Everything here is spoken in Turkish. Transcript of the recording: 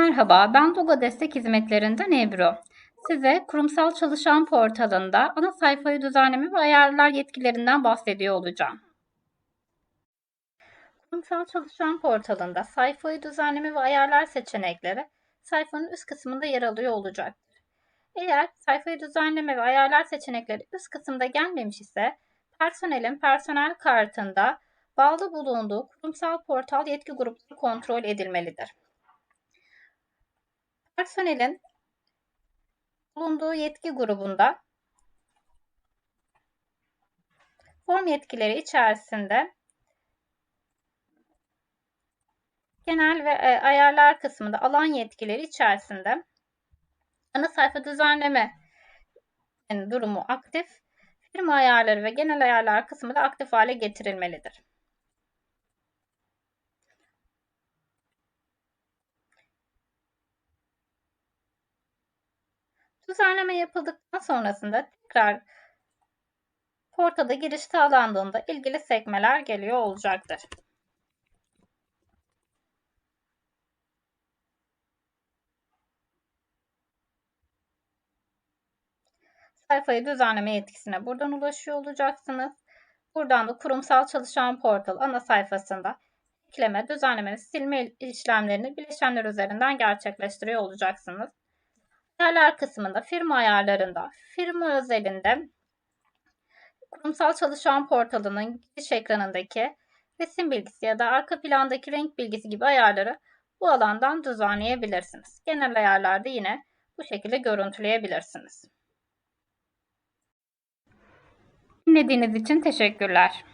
Merhaba, ben Toga Destek Hizmetlerinden Ebru. Size kurumsal çalışan portalında ana sayfayı düzenleme ve ayarlar yetkilerinden bahsediyor olacağım. Kurumsal çalışan portalında sayfayı düzenleme ve ayarlar seçenekleri sayfanın üst kısmında yer alıyor olacaktır. Eğer sayfayı düzenleme ve ayarlar seçenekleri üst kısımda gelmemiş ise personelin personel kartında bağlı bulunduğu kurumsal portal yetki grupları kontrol edilmelidir. Personelin bulunduğu yetki grubunda form yetkileri içerisinde genel ve e, ayarlar kısmında alan yetkileri içerisinde ana sayfa düzenleme durumu aktif, firma ayarları ve genel ayarlar kısmı da aktif hale getirilmelidir. Düzenleme yapıldıktan sonrasında tekrar portada giriş sağlandığında ilgili sekmeler geliyor olacaktır. Sayfayı düzenleme yetkisine buradan ulaşıyor olacaksınız. Buradan da kurumsal çalışan portal ana sayfasında ekleme, düzenleme silme işlemlerini bileşenler üzerinden gerçekleştiriyor olacaksınız. Ayarlar kısmında firma ayarlarında, firma özelinde kurumsal çalışan portalının giriş ekranındaki resim bilgisi ya da arka plandaki renk bilgisi gibi ayarları bu alandan düzenleyebilirsiniz. Genel ayarlarda yine bu şekilde görüntüleyebilirsiniz. Dinlediğiniz için teşekkürler.